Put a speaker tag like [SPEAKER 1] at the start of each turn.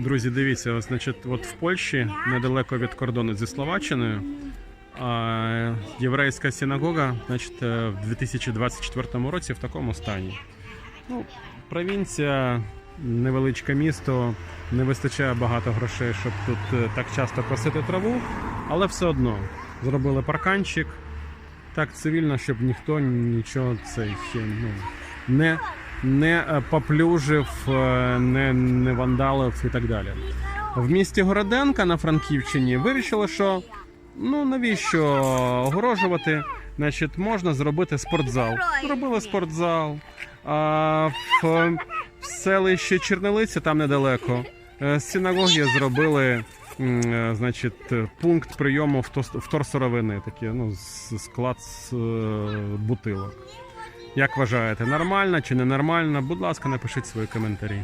[SPEAKER 1] Друзі, дивіться, значить, от в Польщі, недалеко від кордону зі Словаччиною, єврейська синагога, значить, е, в 2024 році в такому стані. Ну, провінція, невеличке місто, не вистачає багато грошей, щоб тут е, так часто косити траву, але все одно зробили парканчик так цивільно, щоб ніхто нічого цей ну, не, не е, поплюжив, е, не, не вандалив і так далі. В місті Городенка на Франківщині вирішили, що ну навіщо огорожувати? Значить, можна зробити спортзал. Зробили спортзал. А в, в селищі Чернелиці, там недалеко, е, з синагоги зробили е, значить, е, пункт прийому втос- вторсировини, такі, ну, склад з е, бутилок. Як вважаєте, нормально чи ненормально? Будь ласка, напишіть свої коментарі.